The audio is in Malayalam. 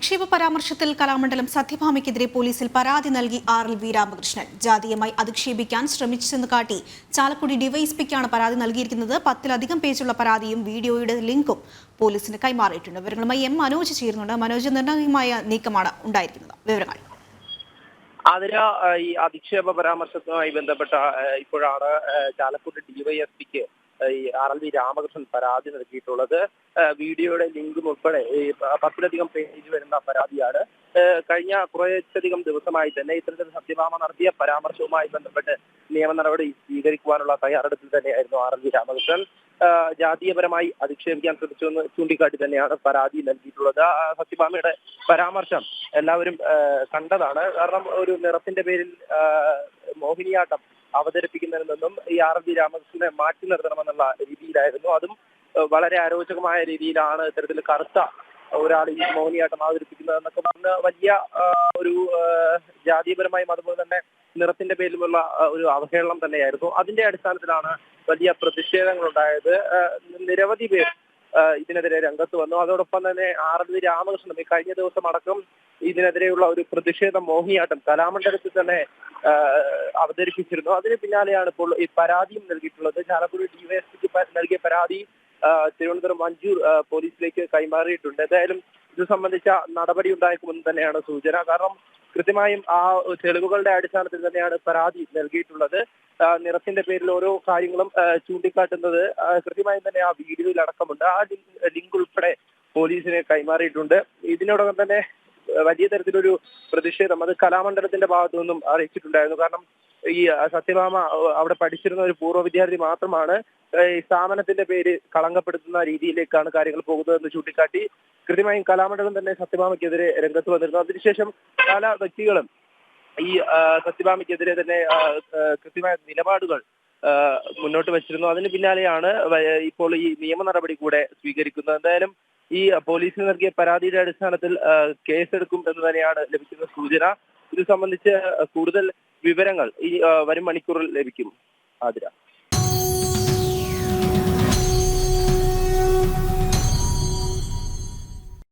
അധിക്ഷേപ പരാമർശത്തിൽ കലാമണ്ഡലം സത്യഭാമയ്ക്കെതിരെ പോലീസിൽ പരാതി നൽകി ആർ എൽ വി രാമകൃഷ്ണൻ ജാതീയമായി അധിക്ഷേപിക്കാൻ ശ്രമിച്ചെന്ന് കാട്ടി ചാലക്കുടി ഡിവൈഎസ്പിക്കാണ് പരാതി നൽകിയിരിക്കുന്നത്. പത്തിലധികം പേജുള്ള പരാതിയും വീഡിയോയുടെ ലിങ്കും പോലീസിന് കൈമാറിയിട്ടുണ്ട്. വിവരങ്ങളുമായി എം മനോജ് ചേരുന്നുണ്ട്. മനോജ് നിർണായകമായ നീക്കമാണ് ഉണ്ടായിരിക്കുന്നത്. വിവരങ്ങൾ. അതിന് ഈ അധിക്ഷേപ പരാമർശത്തുമായി ബന്ധപ്പെട്ട ഇപ്പോഴാണ് ചാലക്കുടി ഡിവൈഎസ്പിക്ക് ഈ ആർ എൽ വി രാമകൃഷ്ണൻ പരാതി നൽകിയിട്ടുള്ളത്. വീഡിയോയുടെ ലിങ്കും ഉൾപ്പെടെ ഈ പത്തിലധികം പേജ് വരുന്ന പരാതിയാണ്. കഴിഞ്ഞ കുറച്ചധികം ദിവസമായി തന്നെ ഇത്തരത്തിൽ സത്യഭാമ നടത്തിയ പരാമർശവുമായി ബന്ധപ്പെട്ട് നിയമ നടപടി സ്വീകരിക്കുവാനുള്ള തയ്യാറെടുപ്പിൽ തന്നെയായിരുന്നു ആർ എൽ വി രാമകൃഷ്ണൻ. ജാതീയപരമായി അധിക്ഷേപിക്കാൻ ശ്രമിച്ചുവെന്ന് ചൂണ്ടിക്കാട്ടി തന്നെയാണ് പരാതി നൽകിയിട്ടുള്ളത്. സത്യഭാമയുടെ പരാമർശം എല്ലാവരും കണ്ടതാണ്. കാരണം ഒരു നിറത്തിന്റെ പേരിൽ മോഹിനിയാട്ടം അവതരിപ്പിക്കുന്നതിൽ നിന്നും ഈ ആർ ജി രാമകൃഷ്ണനെ മാറ്റി നിർത്തണമെന്നുള്ള രീതിയിലായിരുന്നു. അതും വളരെ അരോചകമായ രീതിയിലാണ് ഇത്തരത്തിൽ കറുത്ത ഒരാൾ ഈ മോഹിനിയാട്ടം അവതരിപ്പിക്കുന്നത് എന്നൊക്കെ പറഞ്ഞ് വലിയ ഒരു ജാതീയപരമായും അതുപോലെ തന്നെ നിറത്തിന്റെ പേരിലുള്ള ഒരു അവഹേളനം തന്നെയായിരുന്നു. അതിന്റെ അടിസ്ഥാനത്തിലാണ് വലിയ പ്രതിഷേധങ്ങൾ ഉണ്ടായത് നിരവധി പേർ ഇതിനെതിരെ രംഗത്ത് വന്നു. അതോടൊപ്പം തന്നെ ആർ വി രാമകൃഷ്ണൻ ഈ കഴിഞ്ഞ ദിവസം അടക്കം ഇതിനെതിരെയുള്ള ഒരു പ്രതിഷേധ മോഹിനിയാട്ടം കലാമണ്ഡലത്തിൽ തന്നെ അവതരിപ്പിച്ചിരുന്നു. അതിന് പിന്നാലെയാണ് ഇപ്പോൾ ഈ പരാതിയും നൽകിയിട്ടുള്ളത്. ചാലക്കുടി ഡിവൈഎസ്പിക്ക് നൽകിയ പരാതി തിരുവനന്തപുരം മഞ്ചൂർ പോലീസിലേക്ക് കൈമാറിയിട്ടുണ്ട്. എന്തായാലും ഇത് സംബന്ധിച്ച നടപടി ഉണ്ടായേക്കുമെന്ന് തന്നെയാണ് സൂചന. കാരണം കൃത്യമായും ആ തെളിവുകളുടെ അടിസ്ഥാനത്തിൽ തന്നെയാണ് പരാതി നൽകിയിട്ടുള്ളത്. നിറത്തിന്റെ പേരിൽ ഓരോ കാര്യങ്ങളും ചൂണ്ടിക്കാട്ടുന്നത് കൃത്യമായും തന്നെ ആ വീഡിയോയിൽ അടക്കമുണ്ട് ആ ലിങ്ക് ഉൾപ്പെടെ പോലീസിന് കൈമാറിയിട്ടുണ്ട്. ഇതിനോടകം തന്നെ വലിയ തരത്തിലൊരു പ്രതിഷേധം അത് കലാമണ്ഡലത്തിന്റെ ഭാഗത്തു നിന്നും അറിയിച്ചിട്ടുണ്ടായിരുന്നു. കാരണം ഈ സത്യഭാമ അവിടെ പഠിച്ചിരുന്ന ഒരു പൂർവ വിദ്യാർത്ഥി മാത്രമാണ് ഈ സ്ഥാപനത്തിന്റെ പേര് കളങ്കപ്പെടുത്തുന്ന രീതിയിലേക്കാണ് കാര്യങ്ങൾ പോകുന്നതെന്ന് ചൂണ്ടിക്കാട്ടി കൃത്യമായും കലാമണ്ഡലം തന്നെ സത്യഭാമയ്ക്കെതിരെ രംഗത്ത് വന്നിരുന്നു. അതിനുശേഷം പല വ്യക്തികളും ഈ സത്യഭാമയ്ക്കെതിരെ തന്നെ കൃത്യമായ നിലപാടുകൾ മുന്നോട്ട് വെച്ചിരുന്നു. അതിന് പിന്നാലെയാണ് ഇപ്പോൾ ഈ നിയമ നടപടി കൂടെ സ്വീകരിക്കുന്നത്. എന്തായാലും ഈ പോലീസിന് നൽകിയ പരാതിയുടെ അടിസ്ഥാനത്തിൽ കേസെടുക്കും എന്ന് തന്നെയാണ് ലഭിക്കുന്ന സൂചന. ഇത് സംബന്ധിച്ച് കൂടുതൽ വിവരങ്ങൾ ഈ വരും മണിക്കൂറിൽ ലഭിക്കും ആതിര.